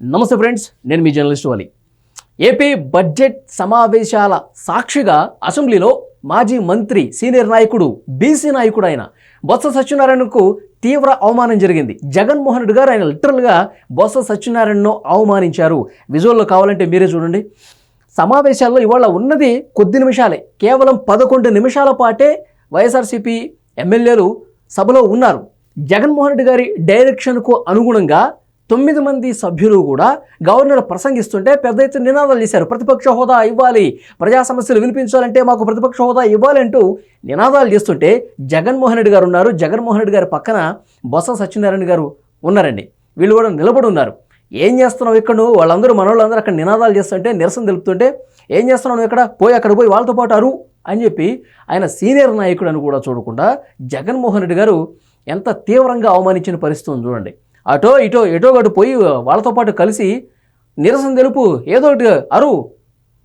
నమస్తే ఫ్రెండ్స్ నేను మీ జర్నలిస్ట్ వాలి. ఏపీ బడ్జెట్ సమావేశాల సాక్షిగా అసెంబ్లీలో మాజీ మంత్రి సీనియర్ నాయకుడు బీసీ నాయకుడు ఆయన బొత్స సత్యనారాయణకు తీవ్ర అవమానం జరిగింది. జగన్మోహన్ రెడ్డి గారు ఆయన లిటరల్గా బొత్స సత్యనారాయణను అవమానించారు. విజువల్లో కావాలంటే మీరే చూడండి. సమావేశాల్లో ఇవాళ ఉన్నది కొద్ది నిమిషాలే. కేవలం పదకొండు నిమిషాల పాటే వైఎస్ఆర్సీపీ ఎమ్మెల్యేలు సభలో ఉన్నారు. జగన్మోహన్ రెడ్డి గారి డైరెక్షన్కు అనుగుణంగా తొమ్మిది మంది సభ్యులు కూడా గవర్నర్ ప్రసంగిస్తుంటే పెద్ద ఎత్తున నినాదాలు చేశారు. ప్రతిపక్ష హోదా ఇవ్వాలి. ప్రజా సమస్యలు వినిపించాలంటే మాకు ప్రతిపక్ష హోదా ఇవ్వాలి అంటూ నినాదాలు చేస్తుంటే జగన్మోహన్ రెడ్డి గారు ఉన్నారు. జగన్మోహన్ రెడ్డి గారి పక్కన బొత్స సత్యనారాయణ గారు ఉన్నారండి. వీళ్ళు కూడా నిలబడి ఉన్నారు. ఏం చేస్తున్నావు ఇక్కడ నువ్వు? వాళ్ళందరూ మనోళ్ళందరూ అక్కడ నినాదాలు చేస్తుంటే నిరసన తెలుపుతుంటే ఏం చేస్తున్నావు ఇక్కడ? పోయి అక్కడ పోయి వాళ్ళతో పాటు అరు అని చెప్పి ఆయన సీనియర్ నాయకుడు అని కూడా చూడకుండా జగన్మోహన్ రెడ్డి గారు ఎంత తీవ్రంగా అవమానించిన పరిస్థితి చూడండి. అటో ఇటో ఎటో గటు పోయి వాళ్ళతో పాటు కలిసి నిరసన తెలుపు ఏదో ఒకటి అరు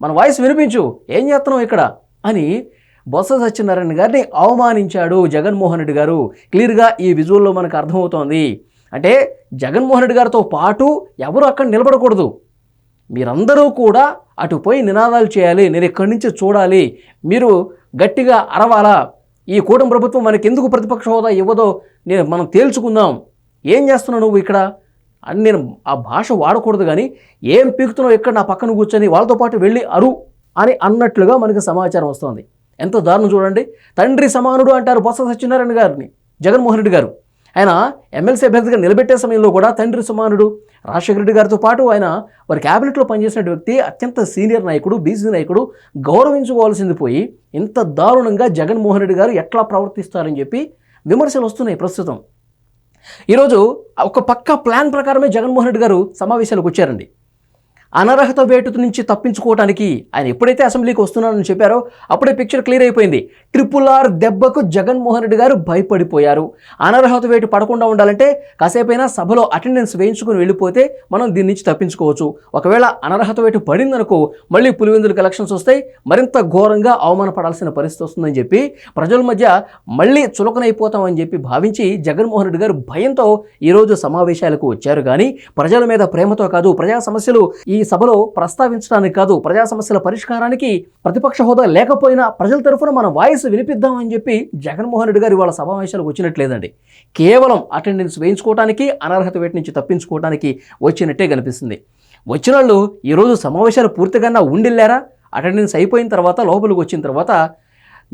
మన వాయిస్ వినిపించు ఏం చేస్తున్నాం ఇక్కడ? అని బొత్స సత్యనారాయణ గారిని అవమానించాడు జగన్మోహన్ రెడ్డి గారు. క్లియర్గా ఈ విజువల్లో మనకు అర్థమవుతోంది. అంటే జగన్మోహన్ రెడ్డి గారితో పాటు ఎవరు అక్కడ నిలబడకూడదు. మీరందరూ కూడా అటు పోయి నినాదాలు చేయాలి నేను ఇక్కడి నుంచి చూడాలి. మీరు గట్టిగా అరవాలా. ఈ కూటమి ప్రభుత్వం మనకి ఎందుకు ప్రతిపక్ష హోదా ఇవ్వదో నేను మనం తేల్చుకుందాం. ఏం చేస్తున్నావు నువ్వు ఇక్కడ? అని నేను ఆ భాష వాడకూడదు కానీ ఏం పీకుతున్నావు ఇక్కడ నా పక్కన కూర్చొని వాళ్ళతో పాటు వెళ్ళి అరు అని అన్నట్లుగా మనకి సమాచారం వస్తుంది. ఎంత దారుణం చూడండి. తండ్రి సమానుడు అంటారు బొత్స సత్యనారాయణ గారిని జగన్మోహన్ రెడ్డి గారు. ఆయన ఎమ్మెల్సీ అభ్యర్థిగా నిలబెట్టే సమయంలో కూడా తండ్రి సమానుడు రాజశేఖర రెడ్డి గారితో పాటు ఆయన వారి క్యాబినెట్లో పనిచేసిన వ్యక్తి అత్యంత సీనియర్ నాయకుడు బీసీ నాయకుడు గౌరవించుకోవాల్సింది పోయి ఇంత దారుణంగా జగన్మోహన్ రెడ్డి గారు ఎట్లా ప్రవర్తిస్తారని చెప్పి విమర్శలు వస్తున్నాయి ప్రస్తుతం. ఈరోజు ఒక పక్క ప్లాన్ ప్రకారమే జగన్మోహన్ రెడ్డి గారు సమావేశాలకు వచ్చారండి. అనర్హత వేటు నుంచి తప్పించుకోవడానికి ఆయన ఎప్పుడైతే అసెంబ్లీకి వస్తున్నానని చెప్పారో అప్పుడే పిక్చర్ క్లియర్ అయిపోయింది. ట్రిపుల్ ఆర్ దెబ్బకు జగన్మోహన్ రెడ్డి గారు భయపడిపోయారు. అనర్హత వేటు పడకుండా ఉండాలంటే కాసేపైనా సభలో అటెండెన్స్ వేయించుకుని వెళ్ళిపోతే మనం దీని నుంచి తప్పించుకోవచ్చు. ఒకవేళ అనర్హత వేటు పడిందనుకో మళ్ళీ పులివెందులకు ఎలక్షన్స్ వస్తాయి. మరింత ఘోరంగా అవమానపడాల్సిన పరిస్థితి వస్తుందని చెప్పి ప్రజల మధ్య మళ్ళీ చులకనైపోతామని చెప్పి భావించి జగన్మోహన్ రెడ్డి గారు భయంతో ఈరోజు సమావేశాలకు వచ్చారు. కానీ ప్రజల మీద ప్రేమతో కాదు ప్రజా సమస్యలు ఈ సభలో ప్రస్తావించడానికి కాదు ప్రజా సమస్యల పరిష్కారానికి ప్రతిపక్ష హోదా లేకపోయినా ప్రజల తరఫున మన వాయిస్ వినిపిద్దామని చెప్పి జగన్మోహన్ రెడ్డి గారు ఇవాళ సమావేశాలకు వచ్చినట్లేదండి. కేవలం అటెండెన్స్ వేయించుకోవడానికి అనర్హత వేటి నుంచి తప్పించుకోవడానికి వచ్చినట్టే కనిపిస్తుంది. వచ్చిన వాళ్ళు ఈరోజు సమావేశాలు పూర్తిగా ఉండిల్లారా? అటెండెన్స్ అయిపోయిన తర్వాత లోపలికి వచ్చిన తర్వాత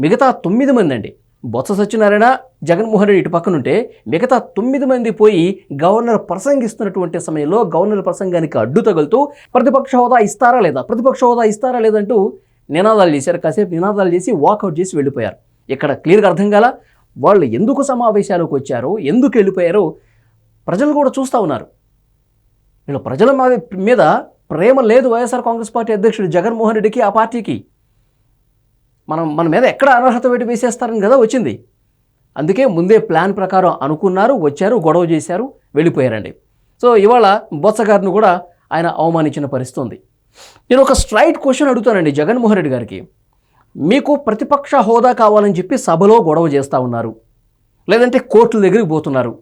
మిగతా తొమ్మిది మంది అండి. బొత్స సత్యనారాయణ జగన్మోహన్ రెడ్డి ఇటు పక్కనుంటే మిగతా తొమ్మిది మంది పోయి గవర్నర్ ప్రసంగిస్తున్నటువంటి సమయంలో గవర్నర్ ప్రసంగానికి అడ్డు తగులుతూ ప్రతిపక్ష హోదా ఇస్తారా లేదా? ప్రతిపక్ష హోదా ఇస్తారా లేదంటూ నినాదాలు చేశారు. కాసేపు నినాదాలు చేసి వాకౌట్ చేసి వెళ్ళిపోయారు. ఇక్కడ క్లియర్గా అర్థం కాల? వాళ్ళు ఎందుకు సమావేశాలకు వచ్చారో ఎందుకు వెళ్ళిపోయారో ప్రజలు కూడా చూస్తూ ఉన్నారు. వీళ్ళ ప్రజల మీద ప్రేమ లేదు వైఎస్ఆర్ కాంగ్రెస్ పార్టీ అధ్యక్షుడు జగన్మోహన్ రెడ్డికి ఆ పార్టీకి. మనం మన మీద ఎక్కడ అనర్హత పెట్టి వేసేస్తారని కదా వచ్చింది. అందుకే ముందే ప్లాన్ ప్రకారం అనుకున్నారు వచ్చారు గొడవ చేశారు వెళ్ళిపోయారండి. సో ఇవాళ బొత్స గారిని కూడా ఆయన అవమానించిన పరిస్థితి ఉంది. నేను ఒక స్ట్రైట్ క్వశ్చన్ అడుగుతానండి జగన్మోహన్ రెడ్డి గారికి. మీకు ప్రతిపక్ష హోదా కావాలని చెప్పి సభలో గొడవ చేస్తూ ఉన్నారు. లేదంటే కోర్టుల దగ్గరికి పోతున్నారు.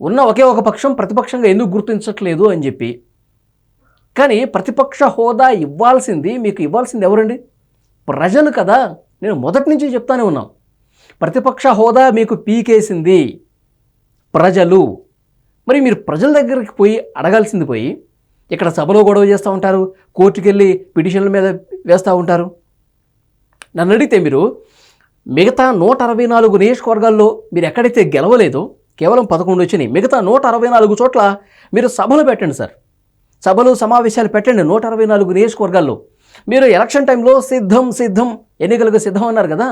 ఉన్న ఒకే ఒక పక్షం ప్రతిపక్షంగా ఎందుకు గుర్తించట్లేదు అని చెప్పి. కానీ ప్రతిపక్ష హోదా ఇవ్వాల్సింది మీకు ఇవ్వాల్సింది ఎవరండి? ప్రజలు కదా. నేను మొదటి నుంచి చెప్తానే ఉన్నాం. ప్రతిపక్ష హోదా మీకు పీకేసింది ప్రజలు. మరి మీరు ప్రజల దగ్గరికి పోయి అడగాల్సింది పోయి ఇక్కడ సభలో గొడవ చేస్తూ ఉంటారు కోర్టుకి వెళ్ళి పిటిషన్ల మీద వేస్తూ ఉంటారు. నన్ను అడిగితే మీరు మిగతా నూట అరవై నాలుగు నియోజకవర్గాల్లో మీరు ఎక్కడైతే గెలవలేదో కేవలం పదకొండు వచ్చినాయి మిగతా నూట అరవై నాలుగు చోట్ల మీరు సభలు పెట్టండి సార్. సభలు సమావేశాలు పెట్టండి నూట అరవై నాలుగు నియోజకవర్గాల్లో. మీరు ఎలక్షన్ టైంలో సిద్ధం సిద్ధం ఎన్నికలకు సిద్ధం అన్నారు కదా.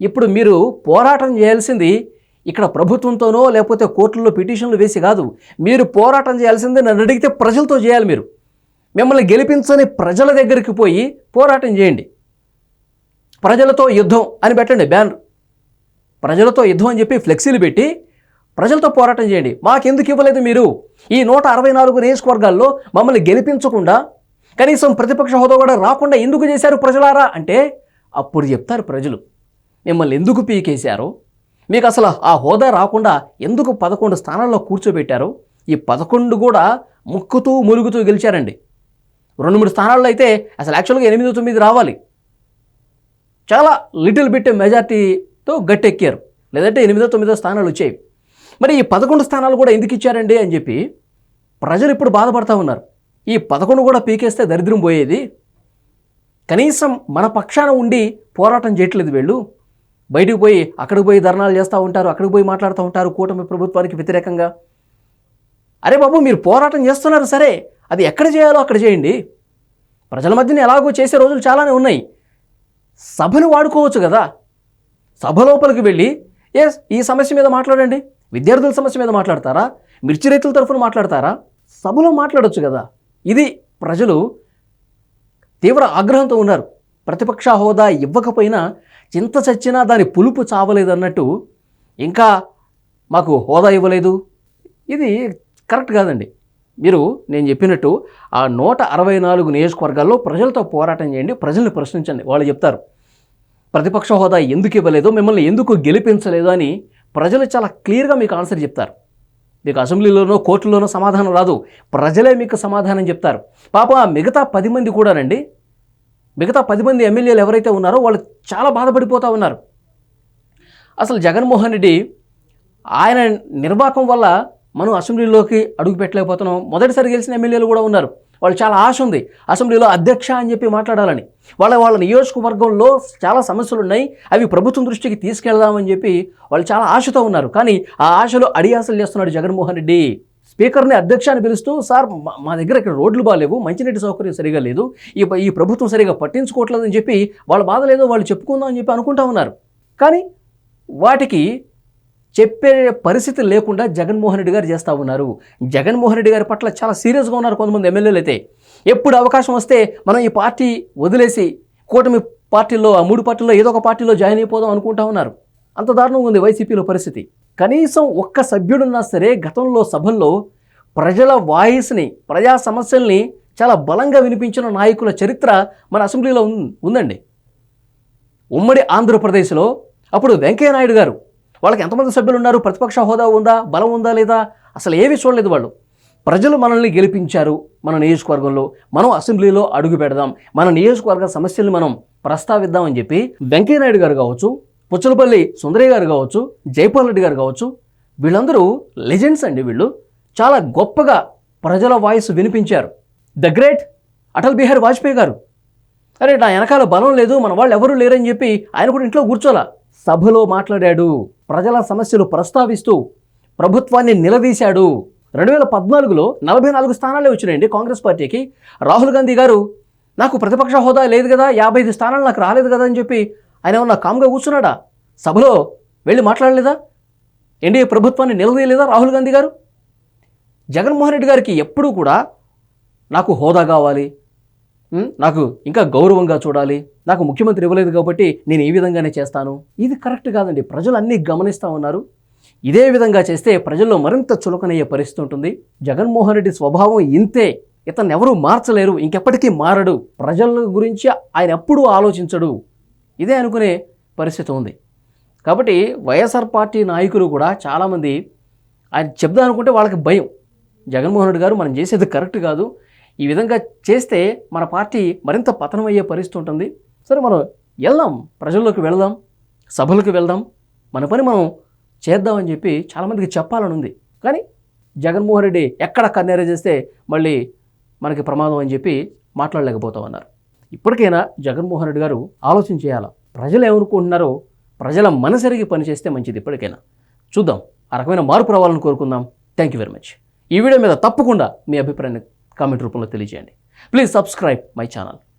ఇప్పుడు మీరు పోరాటం చేయాల్సింది ఇక్కడ ప్రభుత్వంతోనో లేకపోతే కోర్టుల్లో పిటిషన్లు వేసి కాదు మీరు పోరాటం చేయాల్సింది నన్ను అడిగితే ప్రజలతో చేయాలి మీరు. మిమ్మల్ని గెలిపించని ప్రజల దగ్గరికి పోయి పోరాటం చేయండి. ప్రజలతో యుద్ధం అని పెట్టండి బ్యానర్. ప్రజలతో యుద్ధం అని చెప్పి ఫ్లెక్సీలు పెట్టి ప్రజలతో పోరాటం చేయండి. మాకెందుకు ఇవ్వలేదు మీరు? ఈ నూట అరవై నాలుగు నియోజకవర్గాల్లో మమ్మల్ని గెలిపించకుండా కనీసం ప్రతిపక్ష హోదా కూడా రాకుండా ఎందుకు చేశారు ప్రజలారా? అంటే అప్పుడు చెప్తారు ప్రజలు మిమ్మల్ని ఎందుకు పీకేశారో మీకు అసలు ఆ హోదా రాకుండా ఎందుకు పదకొండు స్థానాల్లో కూర్చోబెట్టారో? ఈ పదకొండు కూడా ముక్కుతూ ములుగుతూ గెలిచారండి. రెండు మూడు స్థానాల్లో అయితే అసలు యాక్చువల్గా ఎనిమిది తొమ్మిది రావాలి. చాలా లిటిల్ బిట్ మెజార్టీతో గట్టెక్కారు. లేదంటే ఎనిమిదో తొమ్మిదో స్థానాలు వచ్చాయి. మరి ఈ పదకొండు స్థానాలు కూడా ఎందుకు ఇచ్చారండి అని చెప్పి ప్రజలు ఇప్పుడు బాధపడతా ఉన్నారు. ఈ పదకొండు కూడా పీకేస్తే దరిద్రం పోయేది? కనీసం మన పక్షాన ఉండి పోరాటం చేయట్లేదు వీళ్ళు. బయటికి పోయి అక్కడికి పోయి ధర్నాలు చేస్తూ ఉంటారు అక్కడికి పోయి మాట్లాడుతూ ఉంటారు కూటమి ప్రభుత్వానికి వ్యతిరేకంగా. అరే బాబు మీరు పోరాటం చేస్తున్నారు సరే. అది ఎక్కడ చేయాలో అక్కడ చేయండి. ప్రజల మధ్యన ఎలాగో చేసే రోజులు చాలానే ఉన్నాయి. సభను వాడుకోవచ్చు కదా. సభ లోపలికి వెళ్ళి ఏ ఈ సమస్య మీద మాట్లాడండి. విద్యార్థుల సమస్య మీద మాట్లాడతారా? మిర్చి రైతుల తరఫున మాట్లాడతారా? సభలో మాట్లాడొచ్చు కదా. ఇది ప్రజలు తీవ్ర ఆగ్రహంతో ఉన్నారు. ప్రతిపక్ష హోదా ఇవ్వకపోయినా చింత చచ్చినా దాని పులుపు చావలేదు అన్నట్టు ఇంకా మాకు హోదా ఇవ్వలేదు. ఇది కరెక్ట్ కాదండి. మీరు నేను చెప్పినట్టు ఆ నూట అరవై నాలుగు నియోజకవర్గాల్లో ప్రజలతో పోరాటం చేయండి ప్రజల్ని ప్రశ్నించండి. వాళ్ళు చెప్తారు ప్రతిపక్ష హోదా ఎందుకు ఇవ్వలేదు మిమ్మల్ని ఎందుకు గెలిపించలేదు అని ప్రజలు చాలా క్లియర్గా మీకు ఆన్సర్ చెప్తారు. మీకు అసెంబ్లీలోనో కోర్టులోనో సమాధానం రాదు. ప్రజలే మీకు సమాధానం చెప్తారు. పాప మిగతా పది మంది కూడానండి మిగతా పది మంది ఎమ్మెల్యేలు ఎవరైతే ఉన్నారో వాళ్ళు చాలా బాధపడిపోతూ ఉన్నారు. అసలు జగన్మోహన్ రెడ్డి ఆయన నిర్వాకం వల్ల మనం అసెంబ్లీలోకి అడుగు పెట్టలేకపోతున్నాం. మొదటిసారి గెలిచిన ఎమ్మెల్యేలు కూడా ఉన్నారు. వాళ్ళు చాలా ఆశ ఉంది. అసెంబ్లీలో అధ్యక్ష అని చెప్పి మాట్లాడాలని. వాళ్ళ వాళ్ళ నియోజకవర్గంలో చాలా సమస్యలు ఉన్నాయి. అవి ప్రభుత్వం దృష్టికి తీసుకెళ్దామని చెప్పి వాళ్ళు చాలా ఆశతో ఉన్నారు. కానీ ఆ ఆశలో అడియాసలు చేస్తున్నాడు జగన్మోహన్ రెడ్డి. స్పీకర్ని అధ్యక్ష అని పిలుస్తూ సార్ మా- మా దగ్గర ఇక్కడ రోడ్లు బాగాలేవు మంచినీటి సౌకర్యం సరిగా లేదు ఈ ఈ ప్రభుత్వం సరిగా పట్టించుకోవట్లేదని చెప్పి వాళ్ళ బాధ లేదో వాళ్ళు చెప్పుకుందాం అని చెప్పి అనుకుంటా ఉన్నారు. కానీ వాటికి చెప్పే పరిస్థితి లేకుండా జగన్మోహన్ రెడ్డి గారు చేస్తూ ఉన్నారు. జగన్మోహన్ రెడ్డి గారి పట్ల చాలా సీరియస్గా ఉన్నారు కొంతమంది ఎమ్మెల్యేలు అయితే. ఎప్పుడు అవకాశం వస్తే మనం ఈ పార్టీ వదిలేసి కూటమి పార్టీలో ఆ మూడు పార్టీల్లో ఏదో ఒక పార్టీలో జాయిన్ అయిపోదాం అనుకుంటా ఉన్నారు. అంత దారుణంగా ఉంది వైసీపీలో పరిస్థితి. కనీసం ఒక్క సభ్యుడున్నా సరే గతంలో సభల్లో ప్రజల వాయిస్ని ప్రజా సమస్యల్ని చాలా బలంగా వినిపించిన నాయకుల చరిత్ర మన అసెంబ్లీలో ఉం- ఉందండి. ఉమ్మడి ఆంధ్రప్రదేశ్లో అప్పుడు వెంకయ్య నాయుడు గారు వాళ్ళకి ఎంతమంది సభ్యులు ఉన్నారు? ప్రతిపక్ష హోదా ఉందా? బలం ఉందా లేదా? అసలు ఏవి చూడలేదు వాళ్ళు. ప్రజలు మనల్ని గెలిపించారు మన నియోజకవర్గంలో. మనం అసెంబ్లీలో అడుగు పెడదాం. మన నియోజకవర్గ సమస్యల్ని మనం ప్రస్తావిద్దామని చెప్పి వెంకయ్య నాయుడు గారు కావచ్చు పుచ్చలపల్లి సుందరయ్య గారు కావచ్చు జైపాల్ రెడ్డి గారు కావచ్చు వీళ్ళందరూ లెజెండ్స్ అండి వీళ్ళు. చాలా గొప్పగా ప్రజల వాయిస్ వినిపించారు. ద గ్రేట్ అటల్ బిహారీ వాజ్పేయి గారు. అరే నా వెనకాల బలం లేదు మన వాళ్ళు ఎవరూ లేరని చెప్పి ఆయన కూడా ఇంట్లో కూర్చోలా. సభలో మాట్లాడాడు ప్రజల సమస్యలు ప్రస్తావిస్తూ ప్రభుత్వాన్ని నిలదీశాడు. రెండు వేల పద్నాలుగులో నలభై నాలుగు స్థానాలే వచ్చినాయండి కాంగ్రెస్ పార్టీకి. రాహుల్ గాంధీ గారు నాకు ప్రతిపక్ష హోదా లేదు కదా యాభై ఐదు స్థానాలు నాకు రాలేదు కదా అని చెప్పి ఆయన ఏమన్నా కామ్గా కూర్చున్నాడా? సభలో వెళ్ళి మాట్లాడలేదా? ఎన్డీఏ ప్రభుత్వాన్ని నిలదీయలేదా రాహుల్ గాంధీ గారు? జగన్మోహన్ రెడ్డి గారికి ఎప్పుడూ కూడా నాకు హోదా కావాలి నాకు ఇంకా గౌరవంగా చూడాలి నాకు ముఖ్యమంత్రి ఇవ్వలేదు కాబట్టి నేను ఈ విధంగానే చేస్తాను. ఇది కరెక్ట్ కాదండి. ప్రజలు అన్నీ గమనిస్తూ ఉన్నారు. ఇదే విధంగా చేస్తే ప్రజల్లో మరింత చులకనయ్యే పరిస్థితి ఉంటుంది. జగన్మోహన్ రెడ్డి స్వభావం ఇంతే. ఇతను ఎవరూ మార్చలేరు ఇంకెప్పటికీ మారడు. ప్రజల గురించి ఆయన ఎప్పుడూ ఆలోచించడు. ఇదే అనుకునే పరిస్థితి ఉంది. కాబట్టి వైఎస్ఆర్ పార్టీ నాయకులు కూడా చాలామంది ఆయన చెప్దాం అనుకుంటే వాళ్ళకి భయం. జగన్మోహన్ రెడ్డి గారు మనం చేసేది కరెక్ట్ కాదు. ఈ విధంగా చేస్తే మన పార్టీ మరింత పతనం అయ్యే పరిస్థితి ఉంటుంది. సరే మనం వెళ్దాం. ప్రజల్లోకి వెళ్దాం. సభలకు వెళ్దాం. మన పని మనం చేద్దామని చెప్పి చాలామందికి చెప్పాలని ఉంది. కానీ జగన్మోహన్ రెడ్డి ఎక్కడ కన్నేర చేస్తే మళ్ళీ మనకి ప్రమాదం అని చెప్పి మాట్లాడలేకపోతామన్నారు. ఇప్పటికైనా జగన్మోహన్ రెడ్డి గారు ఆలోచన చేయాలా? ప్రజలు ఏమనుకుంటున్నారో ప్రజల మనసరిగి పనిచేస్తే మంచిది ఇప్పటికైనా. చూద్దాం ఆ రకమైన మార్పు రావాలని కోరుకుందాం. థ్యాంక్ యూ వెరీ మచ్ ఈ వీడియో మీద తప్పకుండా మీ అభిప్రాయాన్ని కామెంట్ రూపంలో తెలియజేయండి. Please subscribe my channel